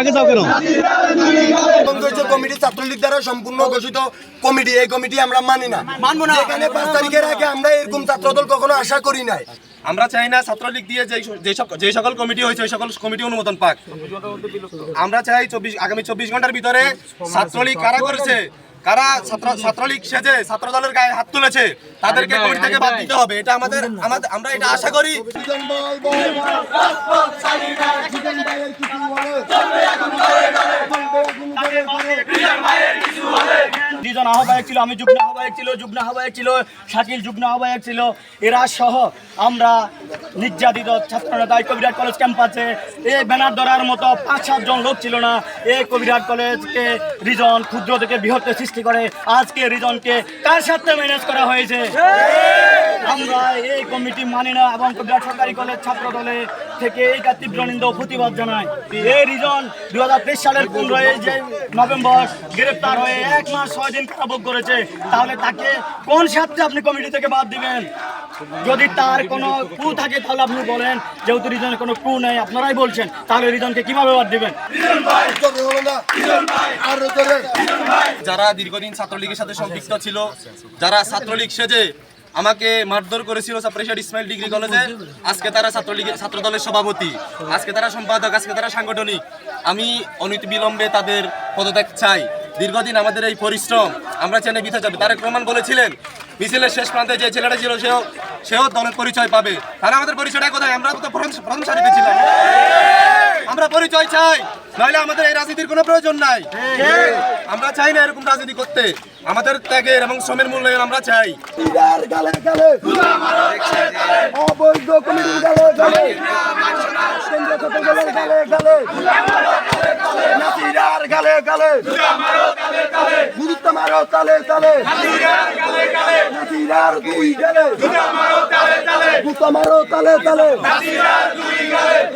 আগে যাও কেন? কমিটি ছাত্রলীগ দ্বারা সম্পূর্ণ ঘোষিত কমিটি এই কমিটি আমরা মানি না। মানবো না। এখানে পাঁচ তারিখের আগে আমরা এরকম ছাত্রদল কখনো আশা করি নাই। আমরা চাই না ছাত্রলীগ দিয়ে যে যে সক- যে সকল কমিটি হয়েছে ওই সকল কমিটি অনুমোদন পাক। আমরা চাই চব্বিশ আগামী চব্বিশ ঘণ্টার ভিতরে ছাত্রলীগ কারা করেছে? কারা ছাত্র ছাত্রলীগ সেজে ছাত্র দলের গায়ে হাত তুলেছে তাদেরকে কমিটি থেকে বাদ দিতে হবে। এটা আমাদের আমাদের আমরা এটা আশা করি। দুজন আহ্বায়ক ছিল আমি যুগ্ম আহ্বায়ক ছিল যুগ্ম আহ্বায়ক ছিল শাকিল যুগ্ম আহ্বায়ক ছিল। এরা সহ আমরা নির্যাতিত ছাত্র নেতা এই কবিরাট কলেজ ক্যাম্পাসে। এই ব্যানার ধরার মতো পাঁচ সাতজন লোক ছিল না। এই কবিরাট কলেজকে রিজন ক্ষুদ্র থেকে বৃহত্তর সৃষ্টি করে। আজকে রিজনকে কার সাথে ম্যানেজ করা হয়েছে? আমরা এই কমিটি মানি না এবং কবিরাট সরকারি কলেজ ছাত্র দলে থেকে এই কার তীব্র নিন্দা প্রতিবাদ জানায়। এই রিজন দু সালের পনেরোই যে নভেম্বর গ্রেপ্তার হয়ে এক মাস ছয় দিন কারাভোগ করেছে, তাহলে তাকে কোন স্বার্থে আপনি কমিটি থেকে বাদ দিবেন? যদি তার কোনো কু থাকে, তাহলে আপনি বলেন, যেহেতু রিজনের কোনো কু নেই, আপনারাই বলছেন, তাহলে রিজনকে কীভাবে বাদ দিবেন? যারা দীর্ঘদিন ছাত্রলীগের সাথে সম্পৃক্ত ছিল, যারা ছাত্রলীগ সেজে আমাকে মারধর করেছিল সাপ্রেশার ইসমাইল ডিগ্রি কলেজে। আজকে তারা ছাত্রলীগের ছাত্র দলের সভাপতি। আজকে তারা সম্পাদক, আজকে তারা সাংগঠনিক। আমি অনিত বিলম্বে তাদের পদত্যাগ চাই। দীর্ঘদিন আমাদের এই পরিশ্রম, আমরা চেনে বিথা যাবে। তারেক রহমান বলেছিলেন, মিছিলের শেষ প্রান্তে যে ছেলেটা ছিল, সেও সেও দলের পরিচয় পাবে। তারা আমাদের পরিচয়টা কোথায়? আমরা তো প্রথম সারিতে ছিলাম। আমরা পরিচয় চাই। নইলে আমাদের এই রাজনীতির কোনো প্রয়োজন নাই। আমরা চাই না এরকম রাজনীতি করতে। আমাদের ত্যাগের এবং শ্রমের মূল্যায়ন আমরা চাই। অবৈধ কমিটির গালে গালে। কেন্দ্র ছাত্র দলের গালে গালে। নাতিরার গালে গালে। গুরুত্ব মারো তালে তালে। নাতিরার দুই গালে। গুরুত্ব মারো তালে তালে।